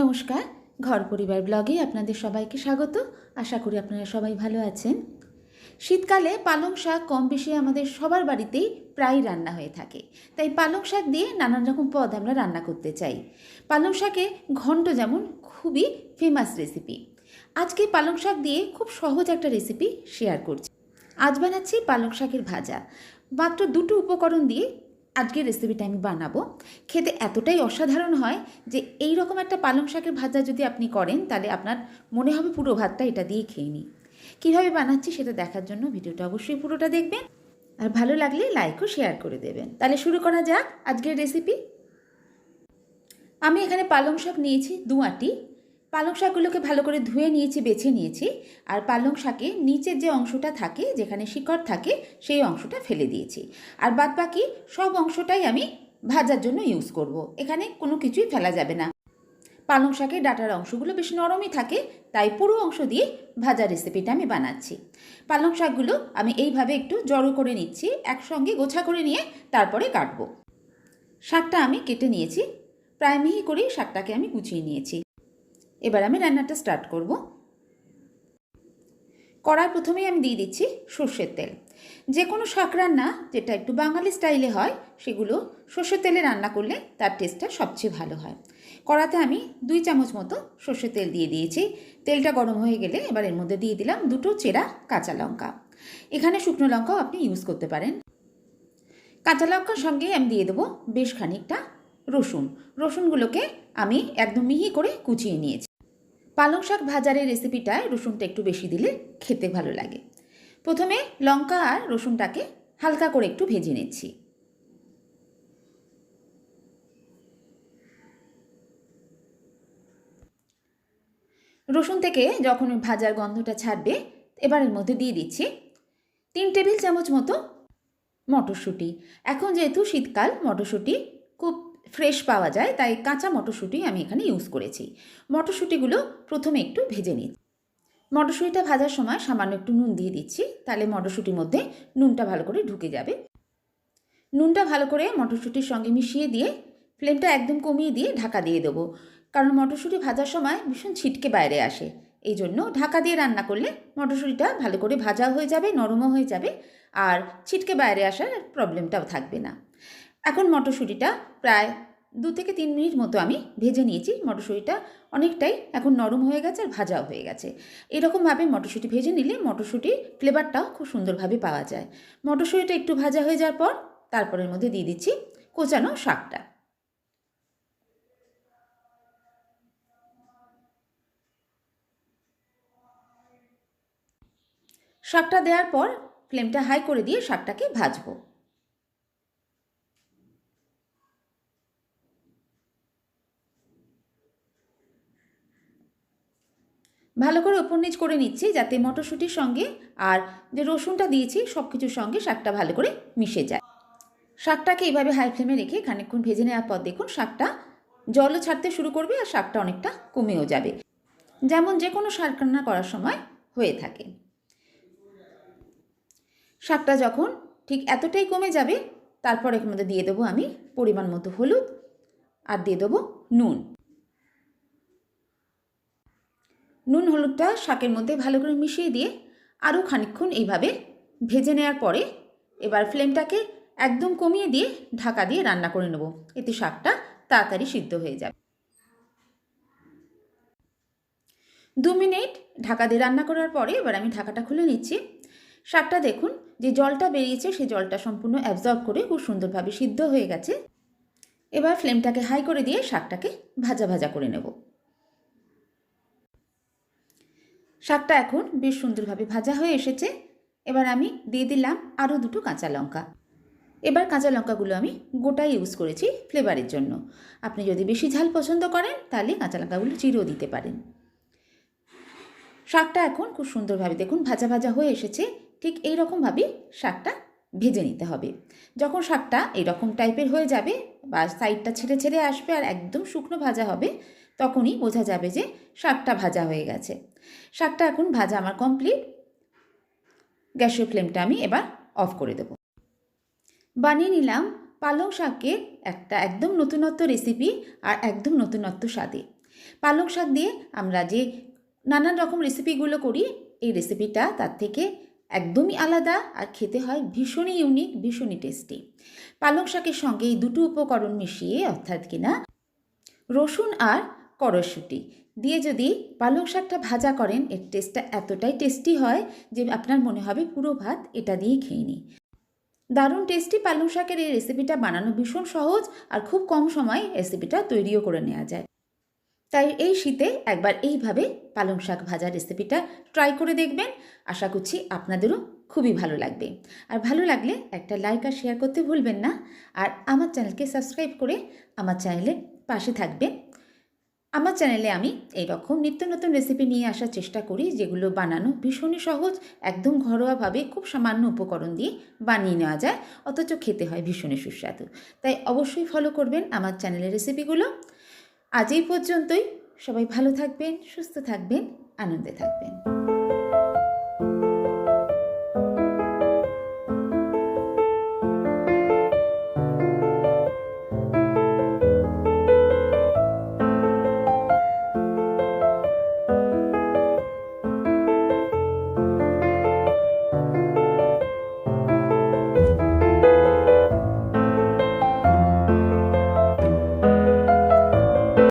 নমস্কার, ঘর পরিবার ব্লগে আপনাদের সবাইকে স্বাগত। আশা করি আপনারা সবাই ভালো আছেন। শীতকালে পালং শাক কম বেশি আমাদের সবার বাড়িতেই প্রায় রান্না হয়ে থাকে। তাই পালং শাক দিয়ে নানান রকম পদ আমরা রান্না করতে চাই। পালং শাকে ঘন্ট যেমন খুবই ফেমাস রেসিপি আজকে পালং শাক দিয়ে খুব সহজ একটা রেসিপি শেয়ার করছি। আজ বানাচ্ছি পালং শাকের ভাজা। মাত্র দুটো উপকরণ দিয়ে আজকের রেসিপিটা আমি বানাবো। খেতে এতটাই অসাধারণ হয় যে এই রকম একটা পালং শাকের ভাজা যদি আপনি করেন, তাহলে আপনার মনে হবে পুরো ভাতটা এটা দিয়ে খেয়ে নিই। কীভাবে বানাচ্ছি সেটা দেখার জন্য ভিডিওটা অবশ্যই পুরোটা দেখবেন। আর ভালো লাগলে লাইকও শেয়ার করে দেবেন। তাহলে শুরু করা যাক আজকের রেসিপি আমি এখানে পালং শাক নিয়েছি দু আটি। পালং শাকগুলোকে ভালো করে ধুয়ে নিয়েছি, বেছে নিয়েছি। আর পালং শাকে নিচের যে অংশটা থাকে, যেখানে শিকড় থাকে, সেই অংশটা ফেলে দিয়েছি। আর বাদ বাকি সব অংশটাই আমি ভাজার জন্য ইউজ করব। এখানে কোনো কিছুই ফেলা যাবে না। পালং শাকের ডাটার অংশগুলো বেশ নরমই থাকে, তাই পুরো অংশ দিয়ে ভাজা রেসিপিটা আমি বানাচ্ছি। পালং শাকগুলো আমি এইভাবে একটু জড়ো করে নিচ্ছি, একসঙ্গে গোছা করে নিয়ে তারপরে কাটবো। শাকটা আমি কেটে নিয়েছি। প্রায় মিহি করেই শাকটাকে আমি গুছিয়ে নিয়েছি। এবার আমি রান্নাটা স্টার্ট করব। কড়াই প্রথমেই আমি দিয়ে দিচ্ছি সর্ষের তেল। যে কোনো শাক রান্না, যেটা একটু বাঙালি স্টাইলে হয়, সেগুলো সর্ষের তেলে রান্না করলে তার টেস্টটা সবচেয়ে ভালো হয়। কড়াতে আমি দুই চামচ মতো সর্ষের তেল দিয়ে দিয়েছি। তেলটা গরম হয়ে গেলে এবার এর মধ্যে দিয়ে দিলাম দুটো চেরা কাঁচা লঙ্কা। এখানে শুকনো লঙ্কাও আপনি ইউজ করতে পারেন। কাঁচা লঙ্কার সঙ্গে আমি দিয়ে দেবো বেশ খানিকটা রসুন। রসুনগুলোকে আমি একদম মিহি করে কুচিয়ে নিয়েছি। পালং শাক ভাজার এই রেসিপিটায় রসুনটা একটু বেশি দিলে খেতে ভালো লাগে। প্রথমে লঙ্কা আর রসুনটাকে হালকা করে একটু ভেজে নিচ্ছি। রসুন থেকে যখন ভাজার গন্ধটা ছাড়বে, এবার এর মধ্যে দিয়ে দিচ্ছি তিন টেবিল চামচ মতো মটরশুঁটি। এখন যেহেতু শীতকাল, মটরশুঁটি খুব ফ্রেশ পাওয়া যায়, তাই কাঁচা মটরশুঁটি আমি এখানে ইউজ করেছি। মটরশুঁটিগুলো প্রথমে একটু ভেজে নিই মটরশুঁটিটা ভাজার সময় সামান্য একটু নুন দিয়ে দিচ্ছি, তাহলে মটরশুঁটির মধ্যে নুনটা ভালো করে ঢুকে যাবে। নুনটা ভালো করে মটরশুঁটির সঙ্গে মিশিয়ে দিয়ে ফ্লেমটা একদম কমিয়ে দিয়ে ঢাকা দিয়ে দেবো। কারণ মটরশুঁটি ভাজার সময় ভীষণ ছিটকে বাইরে আসে। এই জন্য ঢাকা দিয়ে রান্না করলে মটরশুঁটিটা ভালো করে ভাজা হয়ে যাবে, নরমও হয়ে যাবে, আর ছিটকে বাইরে আসার প্রবলেমটাও থাকবে না। এখন মটরশুঁটিটা প্রায় দু থেকে তিন মিনিট মতো আমি ভেজে নিয়েছি। মটরশুঁটিটা অনেকটাই এখন নরম হয়ে গেছে আর ভাজাও হয়ে গেছে। এরকমভাবে মটরশুঁটি ভেজে নিলে মটরশুঁটির ফ্লেভারটাও খুব সুন্দরভাবে পাওয়া যায়। মটরশুঁটিটা একটু ভাজা হয়ে যাওয়ার পর তারপরের মধ্যে দিয়ে দিচ্ছি কোচানো শাকটা। শাকটা দেওয়ার পর ফ্লেমটা হাই করে দিয়ে শাকটাকে ভাজবো। ভালো করে ওপর নিচ করে নিচ্ছি যাতে মটরশুঁটির সঙ্গে আর যে রসুনটা দিয়েছি সব কিছুর সঙ্গে শাকটা ভালো করে মিশে যায়। শাকটাকে এইভাবে হাই ফ্লেমে রেখে খানিকক্ষণ ভেজে নেওয়ার পর দেখুন শাকটা জলও ছাড়তে শুরু করবে আর শাকটা অনেকটা কমেও যাবে। যেমন যে কোনো শাক রান্না করার সময় হয়ে থাকে। শাকটা যখন ঠিক এতটাই কমে যাবে, তারপর এর মধ্যে দিয়ে দেবো আমি পরিমাণ মতো হলুদ আর দিয়ে দেবো নুন। নুন হলুদটা শাকের মধ্যে ভালো করে মিশিয়ে দিয়ে আরও খানিকক্ষণ এইভাবে ভেজে নেওয়ার পরে এবার ফ্লেমটাকে একদম কমিয়ে দিয়ে ঢাকা দিয়ে রান্না করে নেব। এতে শাকটা তাড়াতাড়ি সিদ্ধ হয়ে যাবে। দু মিনিট ঢাকা দিয়ে রান্না করার পরে এবার আমি ঢাকাটা খুলে নিচ্ছি। শাকটা দেখুন, যে জলটা বেরিয়েছে সেই জলটা সম্পূর্ণ অ্যাবজর্ব করে খুব সুন্দরভাবে সিদ্ধ হয়ে গেছে। এবার ফ্লেমটাকে হাই করে দিয়ে শাকটাকে ভাজা ভাজা করে নেব। শাকটা এখন বেশ সুন্দরভাবে ভাজা হয়ে এসেছে। এবার আমি দিয়ে দিলাম আরও দুটো কাঁচা লঙ্কা। এবার কাঁচা লঙ্কাগুলো আমি গোটা ইউজ করেছি ফ্লেভারের জন্য। আপনি যদি বেশি ঝাল পছন্দ করেন, তাহলে কাঁচা লঙ্কাগুলো চিরও দিতে পারেন। শাকটা এখন খুব সুন্দরভাবে দেখুন ভাজা ভাজা হয়ে এসেছে। ঠিক এই রকমভাবেই শাকটা ভেজে নিতে হবে। যখন শাকটা এরকম টাইপের হয়ে যাবে, বা সাইডটা ছেড়ে ছেড়ে আসবে আর একদম শুকনো ভাজা হবে তখনই বোঝা যাবে যে শাকটা ভাজা হয়ে গেছে। শাকটা এখন ভাজা আমার কমপ্লিট গ্যাসের ফ্লেমটা আমি এবার অফ করে দেব। বানিয়ে নিলাম পালং শাকের একটা একদম নতুনত্ব রেসিপি আর একদম নতুনত্ব স্বাদে। পালং শাক দিয়ে আমরা যে নানান রকম রেসিপিগুলো করি, এই রেসিপিটা তার থেকে একদমই আলাদা আর খেতে হয় ভীষণই ইউনিক ভীষণই টেস্টি পালং শাকের সঙ্গে এই দুটো উপকরণ মিশিয়ে, অর্থাৎ কিনা রসুন আর কড়াইশুঁটি দিয়ে যদি পালং শাকটা ভাজা করেন, এর টেস্টটা এতটাই টেস্টি হয় যে আপনার মনে হবে পুরো ভাত এটা দিয়েই খেয়ে নিই দারুণ টেস্টি পালং শাকের এই রেসিপিটা বানানো ভীষণ সহজ আর খুব কম সময় রেসিপিটা তৈরিও করে নেওয়া যায়। তাই এই শীতে একবার এইভাবে পালং শাক ভাজা রেসিপিটা ট্রাই করে দেখবেন। আশা করছি আপনাদেরও খুবই ভালো লাগবে। আর ভালো লাগলে একটা লাইক আর শেয়ার করতে ভুলবেন না। আর আমার চ্যানেলকে সাবস্ক্রাইব করে আমার চ্যানেলের পাশে থাকবেন। আমার চ্যানেলে আমি এই রকম নিত্য নতুন রেসিপি নিয়ে আসার চেষ্টা করি, যেগুলো বানানো ভীষণই সহজ, একদম ঘরোয়াভাবে খুব সামান্য উপকরণ দিয়ে বানিয়ে নেওয়া যায়, অথচ খেতে হয় ভীষণই সুস্বাদু। তাই অবশ্যই ফলো করবেন আমার চ্যানেলের রেসিপিগুলো আজ এই পর্যন্তই। সবাই ভালো থাকবেন, সুস্থ থাকবেন, আনন্দে থাকবেন।